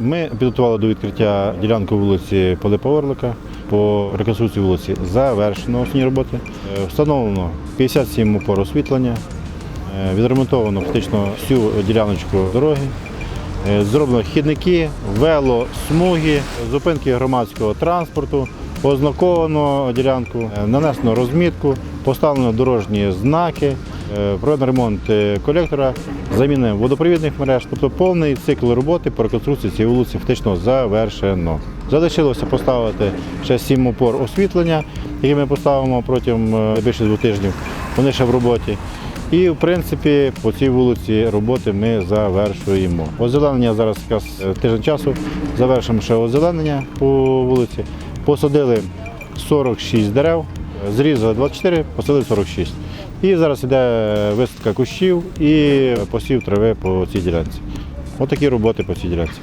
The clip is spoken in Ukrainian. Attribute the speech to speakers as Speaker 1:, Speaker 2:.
Speaker 1: Ми підготували до відкриття ділянку вулиці Пилипа Орлика. По реконструкції вулиці завершено основні роботи. Е, Встановлено 57 опор освітлення, е, відремонтовано фактично всю діляночку дороги. Е, Зроблено хідники, велосмуги, зупинки громадського транспорту, ознаковано ділянку, нанесено розмітку, поставлено дорожні знаки, проведено ремонт е, колектора, заміна водопровідних мереж. Тобто повний цикл роботи по реконструкції цієї вулиці фактично завершено. Залишилося поставити ще сім опор освітлення, які ми поставимо протягом е, більше двох тижнів. Вони ще в роботі. І, в принципі, по цій вулиці роботи ми завершуємо. Озеленення зараз якраз е, тиждень часу. Завершимо ще озеленення по вулиці. Посадили 46 дерев, е, зрізали 24, посадили 46. І зараз йде висадка кущів і посів трави по цій ділянці. Отакі роботи по цій ділянці.